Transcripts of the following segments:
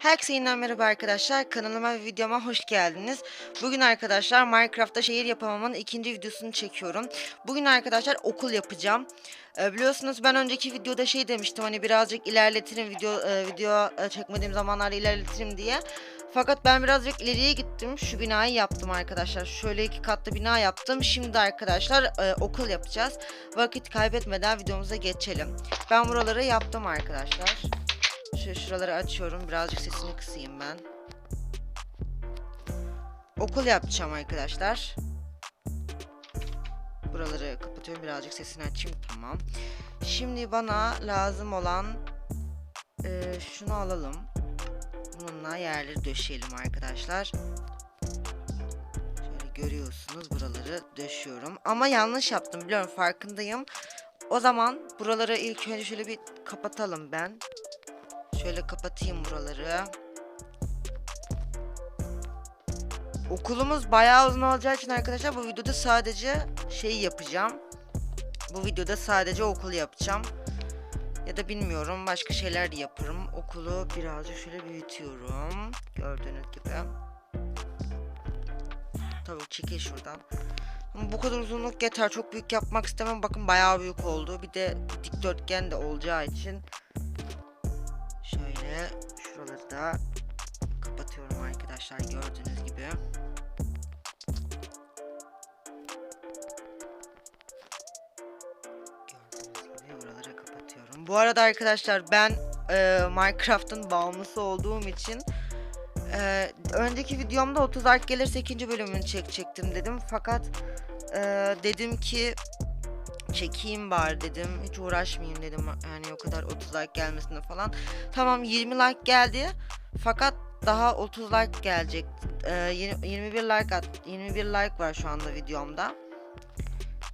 Herkese yeniden merhaba arkadaşlar. Kanalıma ve videoma hoş geldiniz. Bugün arkadaşlar Minecraft'ta şehir yapamamın ikinci videosunu çekiyorum. Bugün arkadaşlar okul yapacağım. Ee, biliyorsunuz ben önceki videoda şey demiştim hani birazcık ilerletirim video e, video e, çekmediğim zamanlarda ilerletirim diye. Fakat ben birazcık ileriye gittim. Şu binayı yaptım arkadaşlar. Şöyle iki katlı bina yaptım. Şimdi arkadaşlar e, okul yapacağız. Vakit kaybetmeden videomuza geçelim. Ben buraları yaptım arkadaşlar. Şöyle şuraları açıyorum. Birazcık sesini kısayım ben. Okul yapacağım arkadaşlar. Buraları kapatıyorum. Birazcık sesini açayım. Tamam. Şimdi bana lazım olan e, şunu alalım. Bununla yerleri döşeyelim arkadaşlar. Şöyle görüyorsunuz buraları döşüyorum. Ama yanlış yaptım biliyorum farkındayım. O zaman buraları ilk önce şöyle bir kapatalım ben. Şöyle kapatayım buraları. Okulumuz bayağı uzun olacağı için arkadaşlar bu videoda sadece şey yapacağım. Bu videoda sadece okul yapacağım. Ya da bilmiyorum başka şeyler de yaparım. Okulu birazcık şöyle büyütüyorum. Gördüğünüz gibi. Tabii çekil şuradan. Ama bu kadar uzunluk yeter. Çok büyük yapmak istemem. Bakın bayağı büyük oldu. Bir de dikdörtgen de olacağı için Şöyle şuraları da kapatıyorum arkadaşlar gördüğünüz gibi. Gördüğünüz gibi buraları kapatıyorum. Bu arada arkadaşlar ben e, Minecraft'ın bağımlısı olduğum için e, önceki videomda 30 like gelirse ikinci bölümünü çekecektim dedim. Fakat e, dedim ki çekeyim bari dedim. Hiç uğraşmayayım dedim. Yani o kadar 30 like gelmesine falan. Tamam 20 like geldi. Fakat daha 30 like gelecek. Ee, yirmi- 21 like at 21 like var şu anda videomda.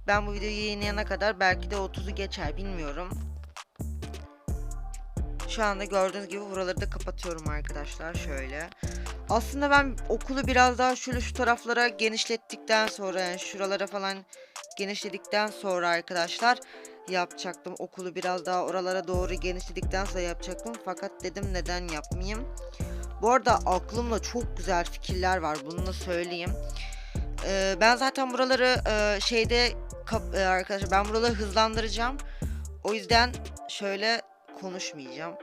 Ben bu videoyu yayınlayana kadar belki de 30'u geçer bilmiyorum. Şu anda gördüğünüz gibi buraları da kapatıyorum arkadaşlar şöyle. Aslında ben okulu biraz daha şöyle şu taraflara genişlettikten sonra yani şuralara falan genişledikten sonra arkadaşlar yapacaktım. Okulu biraz daha oralara doğru genişledikten sonra yapacaktım. Fakat dedim neden yapmayayım. Bu arada aklımda çok güzel fikirler var. Bunu da söyleyeyim. Ee, ben zaten buraları e, şeyde e, arkadaşlar ben buraları hızlandıracağım. O yüzden şöyle konuşmayacağım.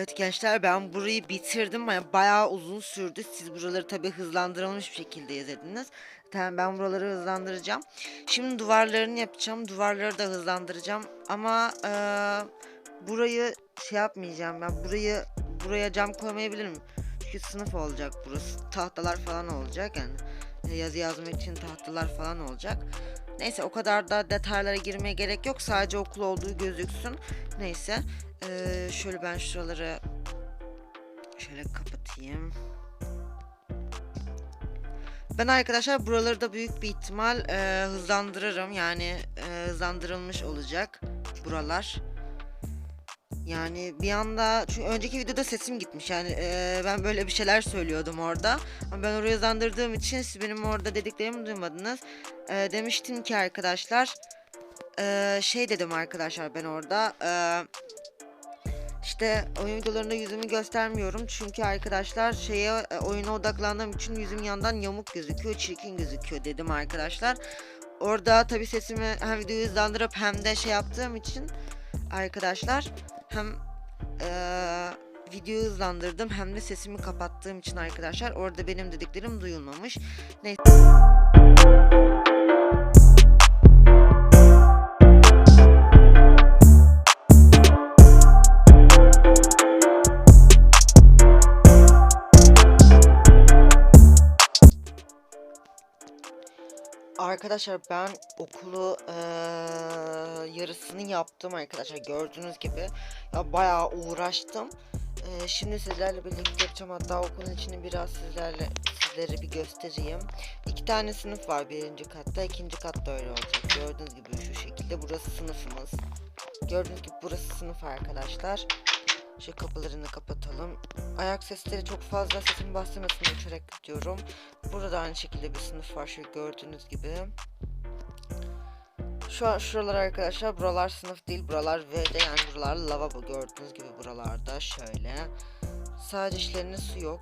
Evet gençler ben burayı bitirdim. Yani bayağı uzun sürdü. Siz buraları tabii hızlandırılmış bir şekilde izlediniz. Tamam ben buraları hızlandıracağım. Şimdi duvarlarını yapacağım. Duvarları da hızlandıracağım. Ama eee, burayı şey yapmayacağım. Ben burayı buraya cam koymayabilirim. Çünkü sınıf olacak burası. Tahtalar falan olacak yani. E, Yazı yazmak için tahtalar falan olacak. Neyse o kadar da detaylara girmeye gerek yok. Sadece okul olduğu gözüksün. Neyse. Ee, şöyle ben şuraları şöyle kapatayım. Ben arkadaşlar buraları da büyük bir ihtimal e, hızlandırırım. Yani e, hızlandırılmış olacak buralar. Yani bir anda çünkü önceki videoda sesim gitmiş yani e, ben böyle bir şeyler söylüyordum orada ama ben orayı hızlandırdığım için siz benim orada dediklerimi duymadınız. E, demiştim ki arkadaşlar e, şey dedim arkadaşlar ben orada e, işte oyun videolarında yüzümü göstermiyorum çünkü arkadaşlar şeye e, oyuna odaklandığım için yüzüm yandan yamuk gözüküyor, çirkin gözüküyor dedim arkadaşlar. Orada tabi sesimi hem videoyu hızlandırıp hem de şey yaptığım için arkadaşlar hem eee videoyu hızlandırdım hem de sesimi kapattığım için arkadaşlar orada benim dediklerim duyulmamış. Neyse. Arkadaşlar ben okulu eee, yarısını yaptım arkadaşlar gördüğünüz gibi ya bayağı uğraştım. Eee, şimdi sizlerle birlikte yapacağım hatta okulun içini biraz sizlerle sizlere bir göstereyim. İki tane sınıf var birinci katta ikinci katta öyle olacak gördüğünüz gibi şu şekilde burası sınıfımız. Gördüğünüz gibi burası sınıf arkadaşlar. Şu kapılarını kapatalım. Ayak sesleri çok fazla sesim bastırmasın uçarak gidiyorum. Burada da aynı şekilde bir sınıf var şu gördüğünüz gibi. Şu an şuralar arkadaşlar buralar sınıf değil buralar V'de yani buralar lavabo gördüğünüz gibi buralarda şöyle. Sadece işlerinde su yok.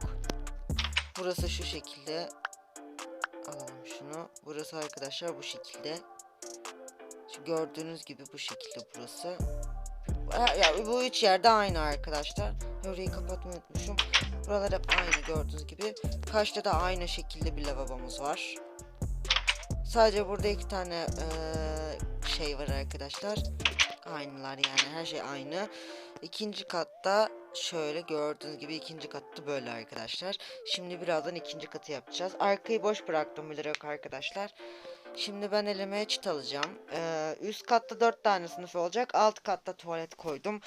Burası şu şekilde. Alalım şunu. Burası arkadaşlar bu şekilde. Şu gördüğünüz gibi bu şekilde burası. Ya bu üç yerde aynı arkadaşlar. Orayı kapatmayı unutmuşum. Buralar hep aynı gördüğünüz gibi. Karşıda da aynı şekilde bir lavabomuz var. Sadece burada iki tane eee, şey var arkadaşlar. Aynılar yani her şey aynı. İkinci katta şöyle gördüğünüz gibi ikinci katta böyle arkadaşlar. Şimdi birazdan ikinci katı yapacağız. Arkayı boş bıraktım bilerek arkadaşlar. Şimdi ben elime çit alacağım. Ee, üst katta dört tane sınıf olacak. Alt katta tuvalet koydum.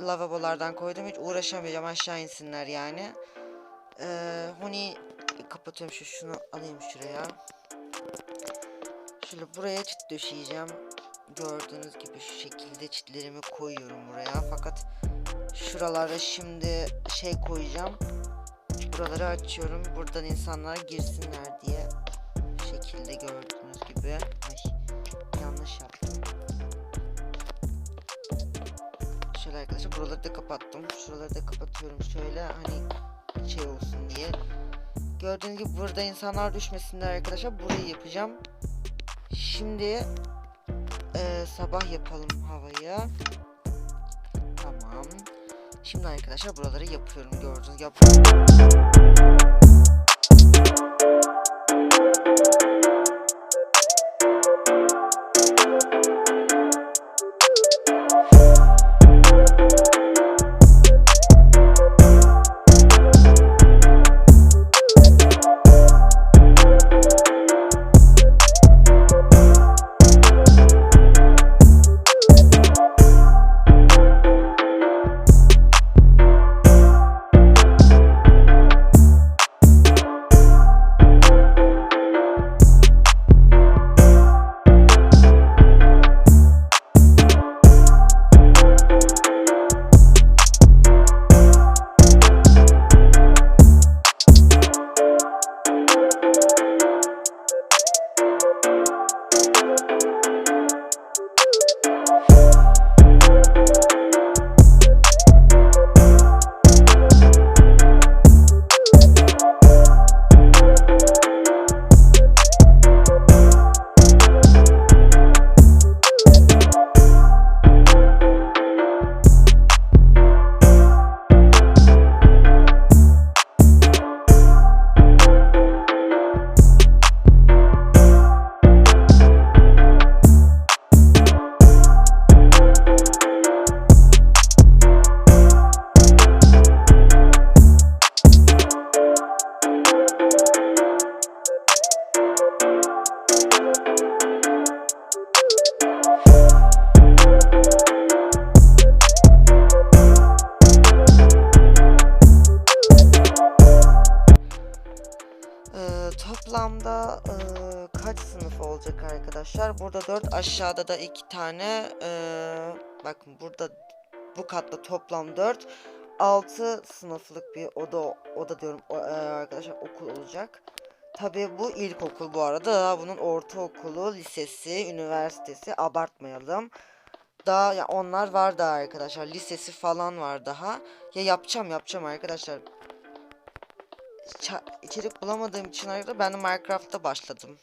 Lavabolardan koydum. Hiç uğraşamayacağım aşağı insinler yani. Ee, Huni kapatıyorum şu şunu alayım şuraya. Şöyle buraya çit döşeyeceğim. Gördüğünüz gibi şu şekilde çitlerimi koyuyorum buraya. Fakat şuralara şimdi şey koyacağım. Buraları açıyorum. Buradan insanlar girsinler diye. Şekilde gördüğünüz gibi. Ay yanlış yaptım. Şöyle arkadaşlar buraları da kapattım. Şuraları da kapatıyorum şöyle hani şey olsun diye. Gördüğünüz gibi burada insanlar düşmesinler arkadaşlar. Burayı yapacağım. Şimdi eee, sabah yapalım havayı. Tamam. Şimdi arkadaşlar buraları yapıyorum. Gördüğünüz yap. Aşağıda da 2 tane ee, bakın burada bu katta toplam 4 6 sınıflık bir oda oda diyorum ee, arkadaşlar okul olacak. Tabii bu ilkokul bu arada daha bunun ortaokulu, lisesi, üniversitesi abartmayalım. Daha ya onlar var daha arkadaşlar. Lisesi falan var daha. Ya yapacağım yapacağım arkadaşlar ça- içerik bulamadığım için ayrıca ben Minecraft'ta başladım.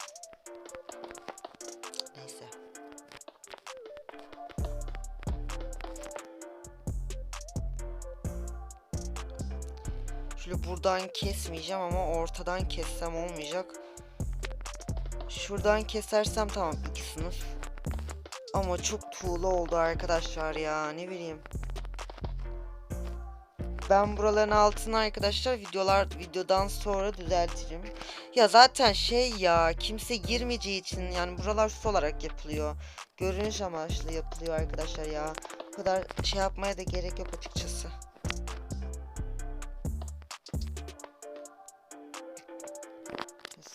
Şöyle buradan kesmeyeceğim ama ortadan kessem olmayacak. Şuradan kesersem tamam iki sınıf. Ama çok tuğla oldu arkadaşlar ya ne bileyim. ben buraların altına arkadaşlar videolar videodan sonra düzeltirim. Ya zaten şey ya kimse girmeyeceği için yani buralar süs olarak yapılıyor. Görünüş amaçlı yapılıyor arkadaşlar ya. Bu kadar şey yapmaya da gerek yok açıkçası.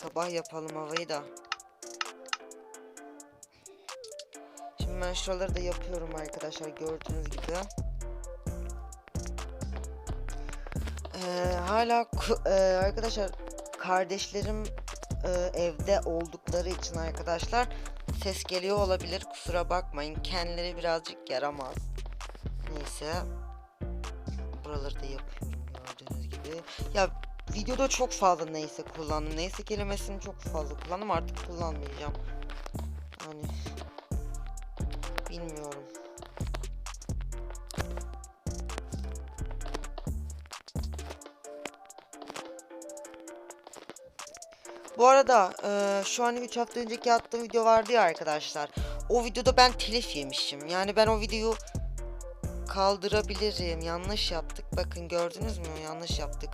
Sabah yapalım havayı da. Şimdi ben şuraları da yapıyorum arkadaşlar gördüğünüz gibi. Ee, hala ee, arkadaşlar kardeşlerim ee, evde oldukları için arkadaşlar ses geliyor olabilir kusura bakmayın kendileri birazcık yaramaz. Neyse buraları da yapıyorum gördüğünüz gibi. Ya videoda çok fazla neyse kullandım. Neyse kelimesini çok fazla kullandım artık kullanmayacağım. Hani bilmiyorum. Bu arada eee, şu an 3 hafta önceki attığım video vardı ya arkadaşlar. O videoda ben telif yemişim. Yani ben o videoyu kaldırabilirim. Yanlış yaptık. Bakın gördünüz mü? Yanlış yaptık.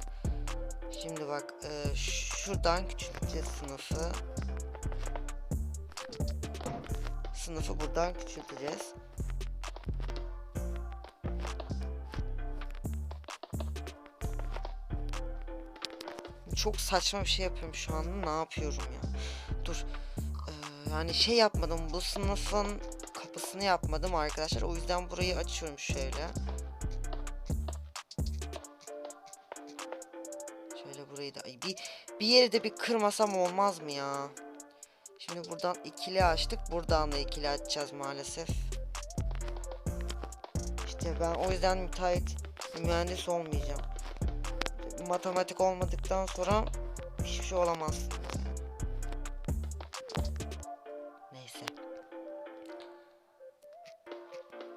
Şimdi bak eee, şuradan küçülteceğiz sınıfı. Sınıfı buradan küçülteceğiz. Çok saçma bir şey yapıyorum şu an. Ne yapıyorum ya? Dur. Ee, yani şey yapmadım. Bu sınıfın kapısını yapmadım arkadaşlar. O yüzden burayı açıyorum şöyle. Da Ay, bir bir yeri de bir kırmasam olmaz mı ya? Şimdi buradan ikili açtık. Buradan da ikili açacağız maalesef. İşte ben o yüzden müteahhit mühendis olmayacağım. Matematik olmadıktan sonra hiçbir şey olamazsınız. Neyse.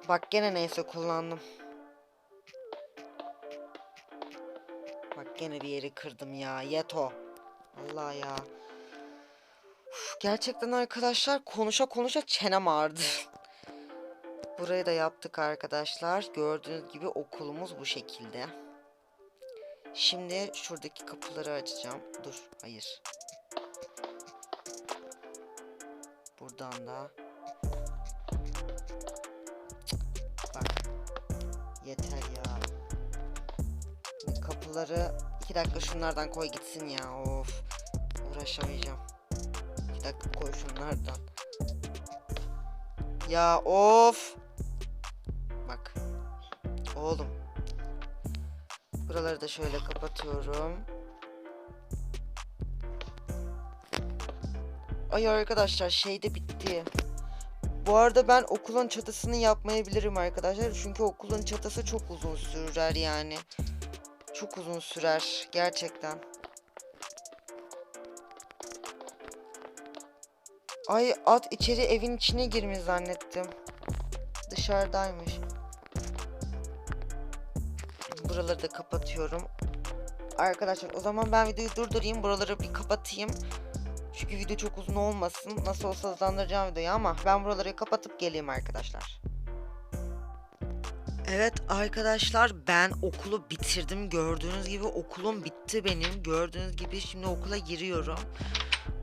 Bak gene neyse kullandım. Gene bir yeri kırdım ya. Yeto. Allah ya. Uf, gerçekten arkadaşlar konuşa konuşa çenem ağrıdı. Burayı da yaptık arkadaşlar. Gördüğünüz gibi okulumuz bu şekilde. Şimdi şuradaki kapıları açacağım. Dur, hayır. Buradan da. Bak. Yeter ya. Kapıları iki dakika şunlardan koy gitsin ya. Of. Uğraşamayacağım. İki dakika koy şunlardan. Ya of. Bak. Oğlum. Buraları da şöyle kapatıyorum. Ay arkadaşlar şey de bitti. Bu arada ben okulun çatısını yapmayabilirim arkadaşlar. Çünkü okulun çatısı çok uzun sürer yani. Çok uzun sürer gerçekten. Ay at içeri evin içine girmiş zannettim. Dışarıdaymış. Buraları da kapatıyorum. Arkadaşlar o zaman ben videoyu durdurayım. Buraları bir kapatayım. Çünkü video çok uzun olmasın. Nasıl olsa hızlandıracağım videoyu ama ben buraları kapatıp geleyim arkadaşlar. Evet arkadaşlar ben okulu bitirdim. Gördüğünüz gibi okulum bitti benim. Gördüğünüz gibi şimdi okula giriyorum.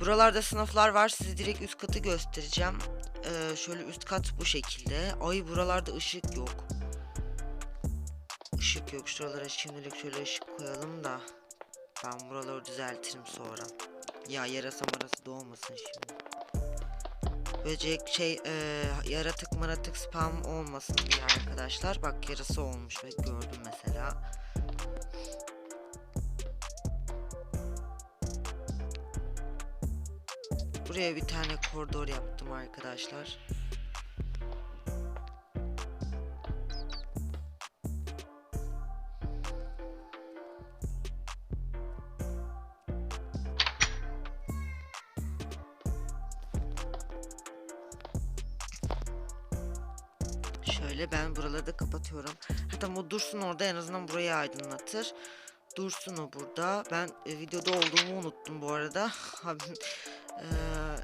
Buralarda sınıflar var. Size direkt üst katı göstereceğim. Ee, şöyle üst kat bu şekilde. Ay buralarda ışık yok. Işık yok. Şuralara şimdilik şöyle ışık koyalım da. Ben buraları düzeltirim sonra. Ya yarasa marası doğmasın şimdi. Böcek şey e, yaratık maratık spam olmasın diye arkadaşlar. Bak yarası olmuş ve gördüm mesela. Buraya bir tane koridor yaptım arkadaşlar. Şöyle ben buraları da kapatıyorum. Hatta o dursun orada en azından burayı aydınlatır. Dursun o burada. Ben e, videoda olduğumu unuttum bu arada. Eee,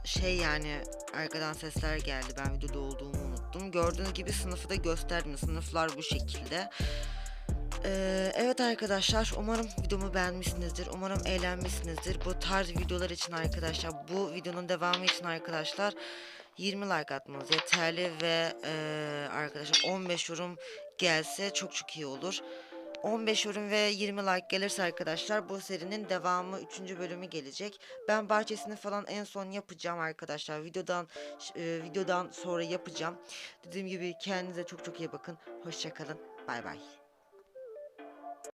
şey yani arkadan sesler geldi. Ben videoda olduğumu unuttum. Gördüğünüz gibi sınıfı da gösterdim. Sınıflar bu şekilde. Ee, evet arkadaşlar umarım videomu beğenmişsinizdir. Umarım eğlenmişsinizdir. Bu tarz videolar için arkadaşlar bu videonun devamı için arkadaşlar 20 like atmanız yeterli ve eee, arkadaşlar 15 yorum gelse çok çok iyi olur. 15 yorum ve 20 like gelirse arkadaşlar bu serinin devamı 3. bölümü gelecek. Ben bahçesini falan en son yapacağım arkadaşlar. Videodan eee, videodan sonra yapacağım. Dediğim gibi kendinize çok çok iyi bakın. Hoşçakalın. Bay bay.